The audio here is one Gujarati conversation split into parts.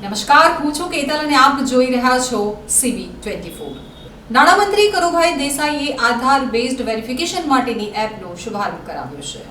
નમસ્કાર, હું છું કેતલ અને આપ જોઈ રહ્યા છો સીબી ટ્વેન્ટી ફોર. નાણામંત્રી કરુભાઈ દેસાઈએ આધાર બેઝડ વેરિફિકેશન માટેની એપનો શુભારંભ કરાવ્યો છે.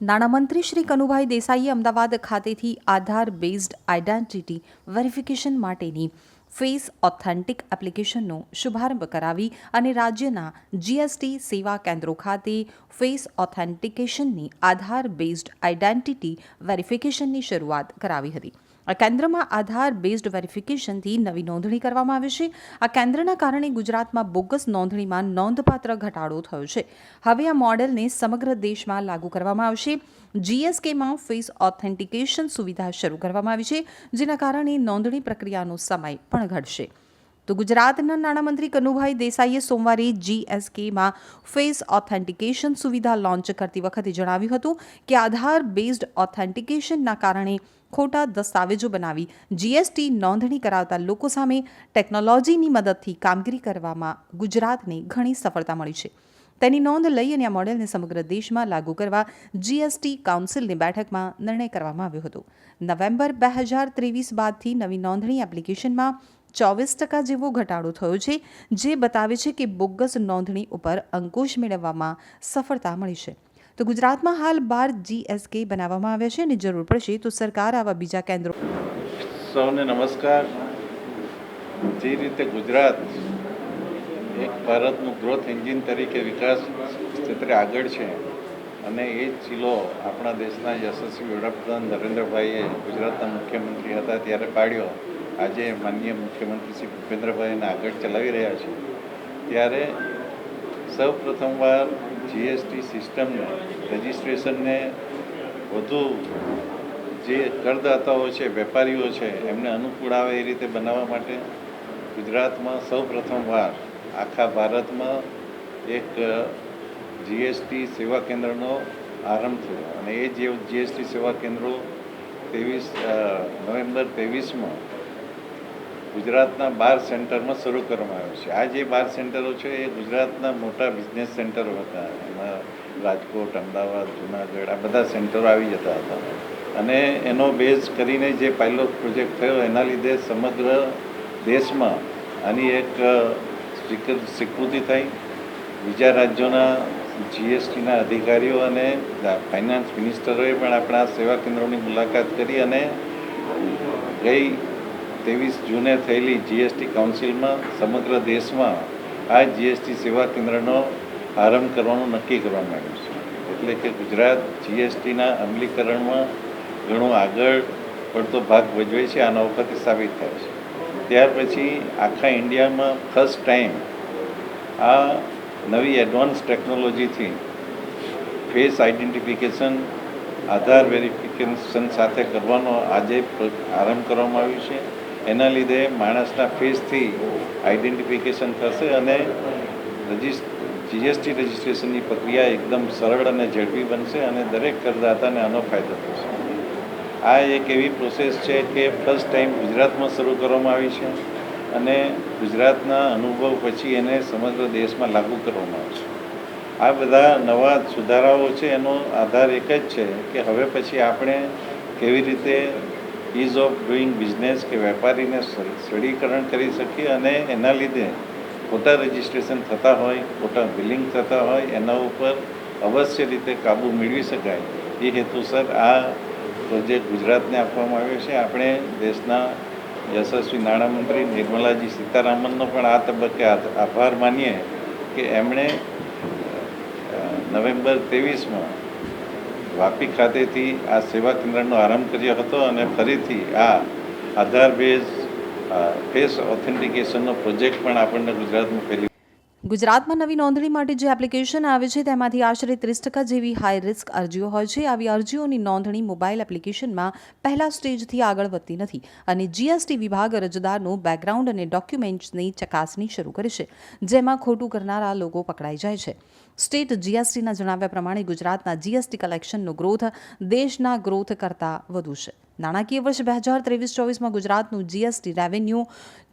નાણામંત્રી શ્રી કનુભાઈ દેસાઈએ અમદાવાદ ખાતેથી આધાર બેઝડ આઇડેન્ટિટી વેરિફિકેશન માટેની ફેસ ઓથેન્ટિક એપ્લિકેશનનો શુભારંભ કરાવી અને રાજ્યના જીએસટી સેવા કેન્દ્રો ખાતે ફેસ ઓથેન્ટિકેશનની આધાર બેઝડ આઇડેન્ટિટી વેરિફિકેશનની શરૂઆત કરાવી હતી. આ કેન્દ્રમાં આધાર બેઝડ વેરિફિકેશનથી નવી નોંધણી કરવામાં આવી છે. આ કેન્દ્રના કારણે ગુજરાતમાં બોગસ નોંધણીમાં નોંધપાત્ર ઘટાડો થયો છે. હવે આ મોડેલને સમગ્ર દેશમાં લાગુ કરવામાં આવશે. જીએસકેમાં ફેસ ઓથેન્ટિકેશન સુવિધા શરૂ કરવામાં આવી છે, જેના કારણે નોંધણી પ્રક્રિયાનો સમય પણ ઘટશે. તો ગુજરાતના નાણામંત્રી કનુભાઈ દેસાઈએ સોમવારે જીએસકેમાં ફેસ ઓથેન્ટિકેશન સુવિધા લોન્ચ કરતી વખતે જણાવ્યું હતું કે આધાર બેઝડ ઓથેન્ટિકેશનના કારણે ખોટા દસ્તાવેજો બનાવી જીએસટી નોંધણી કરાવતા લોકો સામે ટેકનોલોજીની મદદથી કામગીરી કરવામાં ગુજરાતને ઘણી સફળતા મળી છે. તેની નોંધ લઈ અને આ મોડેલને સમગ્ર દેશમાં લાગુ કરવા જીએસટી કાઉન્સિલની બેઠકમાં નિર્ણય કરવામાં આવ્યો હતો. નવેમ્બર બે હજાર ત્રેવીસ બાદથી નવી નોંધણી એપ્લિકેશનમાં ચોવીસ ટકા જેવો ઘટાડો થયો છે, જે બતાવે છે કે બોગસ નોંધણી ઉપર અંકુશ મેળવવામાં સફળતા મળી છે. તો ગુજરાતમાં હાલ બાર જીએસકે બનાવવામાં આવ્યા છે અને જરૂર પડશે તો સરકાર આવા બીજા કેન્દ્રો સૌને નમસ્કાર. જે રીતે ગુજરાત એક ભારતનું ગ્રોથ એન્જિન તરીકે વિકાસ ક્ષેત્રે આગળ છે અને એ જ ચીલો આપણા દેશના યશસ્વી વડાપ્રધાન નરેન્દ્રભાઈએ ગુજરાતના મુખ્યમંત્રી હતા ત્યારે પાડ્યો. આજે માનનીય મુખ્યમંત્રી શ્રી ભૂપેન્દ્રભાઈએને આગળ ચલાવી રહ્યા છે. ત્યારે સૌ પ્રથમવાર જીએસટી સિસ્ટમને રજિસ્ટ્રેશનને વધુ જે કરદાતાઓ છે, વેપારીઓ છે, એમને અનુકૂળ આવે એ રીતે બનાવવા માટે ગુજરાતમાં સૌ પ્રથમવાર આખા ભારતમાં એક જીએસટી સેવા કેન્દ્રનો આરંભ થયો. અને એ જે જીએસટી સેવા કેન્દ્રો ત્રેવીસ નવેમ્બર ત્રેવીસમાં ગુજરાતના બાર સેન્ટરમાં શરૂ કરવામાં આવ્યો છે. આ જે બાર સેન્ટરો છે, એ ગુજરાતના મોટા બિઝનેસ સેન્ટરો હતા. એમાં રાજકોટ, અમદાવાદ, જુનાગઢ, આ બધા સેન્ટરો આવી જતા હતા. અને એનો બેઝ કરીને જે પાયલોટ પ્રોજેક્ટ થયો, એના લીધે સમગ્ર દેશમાં આની એક સ્વીકૃતિ થઈ. બીજા રાજ્યોના જીએસટીના અધિકારીઓ અને ફાઇનાન્સ મિનિસ્ટરોએ પણ આપણા સેવા કેન્દ્રોની મુલાકાત કરી અને ગઈ ત્રેવીસ જૂને થયેલી જીએસટી કાઉન્સિલમાં સમગ્ર દેશમાં આ જીએસટી સેવા કેન્દ્રનો આરંભ કરવાનું નક્કી કરવામાં આવ્યું છે. એટલે કે ગુજરાત જીએસટીના અમલીકરણમાં ઘણો આગળ પડતો ભાગ ભજવે છે આ નવખતે સાબિત થાય છે. ત્યાર પછી આખા ઇન્ડિયામાં ફર્સ્ટ ટાઈમ આ નવી એડવાન્સ ટેકનોલોજીથી ફેસ આઇડેન્ટિફિકેશન આધાર વેરિફિકેશન સાથે કરવાનો આજે આરંભ કરવામાં આવ્યું છે. એના લીધે માણસના ફેસથી આઈડેન્ટિફિકેશન થશે અને જીએસટી રજિસ્ટ્રેશનની પ્રક્રિયા એકદમ સરળ અને ઝડપી બનશે અને દરેક કરદાતાને આનો ફાયદો થશે. આ એક એવી પ્રોસેસ છે કે ફર્સ્ટ ટાઈમ ગુજરાતમાં શરૂ કરવામાં આવી છે અને ગુજરાતના અનુભવ પછી એને સમગ્ર દેશમાં લાગુ કરવામાં આવશે આ બધા નવા સુધારાઓ છે એનો આધાર એક જ છે કે હવે પછી આપણે કેવી રીતે ઇઝ ઓફ ડુઈંગ બિઝનેસ કે વેપારીને સરળીકરણ કરી શકીએ અને એના લીધે ખોટા રજિસ્ટ્રેશન થતા હોય, ખોટા બિલિંગ થતા હોય, એના ઉપર અવશ્ય રીતે કાબૂ મેળવી શકાય. એ હેતુસર આ પ્રોજેક્ટ ગુજરાતને આપવામાં આવ્યો છે. આપણે દેશના યશસ્વી નાણામંત્રી નિર્મલાજી સીતારામનનો પણ આ તબક્કે આભાર માનીએ કે એમણે નવેમ્બર ત્રેવીસમાં વાપી ખાતેથી આ સેવા કેન્દ્રનો આરંભ કર્યો હતો અને ફરીથી આ આધાર બેઝ ફેસ ઓથેન્ટિકેશનનો પ્રોજેક્ટ પણ આપણને ગુજરાતમાં પહેલી ગુજરાતમાં નવી નોંધણી માટે જે એપ્લિકેશન આવે છે, તેમાંથી આશરે ત્રીસ ટકા જેવી હાઈ રિસ્ક અરજીઓ હોય છે. આવી અરજીઓની નોંધણી મોબાઈલ એપ્લિકેશનમાં પહેલા સ્ટેજથી આગળ વધતી નથી અને જીએસટી વિભાગ અરજદારનું બેકગ્રાઉન્ડ અને ડોક્યુમેન્ટ્સની ચકાસણી શરૂ કરે છે, જેમાં ખોટું કરનારા લોકો પકડાઈ જાય છે. સ્ટેટ જીએસટીના જણાવ્યા પ્રમાણે ગુજરાતના જીએસટી કલેક્શનનો ગ્રોથ દેશના ગ્રોથ કરતાં વધુ છે. નાણાકીય વર્ષ બે હજાર ત્રેવીસ ચોવીસમાં ગુજરાતનું જીએસટી રેવન્યુ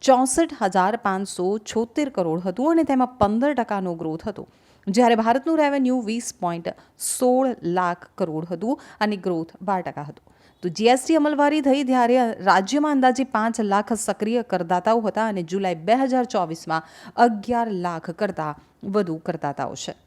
ચોસઠ હજાર પાંચસો છોતેર કરોડ હતું અને તેમાં પંદર ટકાનો ગ્રોથ હતો. જ્યારે ભારતનું રેવન્યુ વીસ પોઈન્ટ સોળ લાખ કરોડ હતું અને ગ્રોથ બાર ટકા હતું. તો જીએસટી અમલવારી થઈ ત્યારે રાજ્યમાં અંદાજે પાંચ લાખ સક્રિય કરદાતાઓ હતા અને જુલાઈ બે હજાર ચોવીસમાં અગિયાર લાખ કરતાં વધુ કરદાતાઓ છે.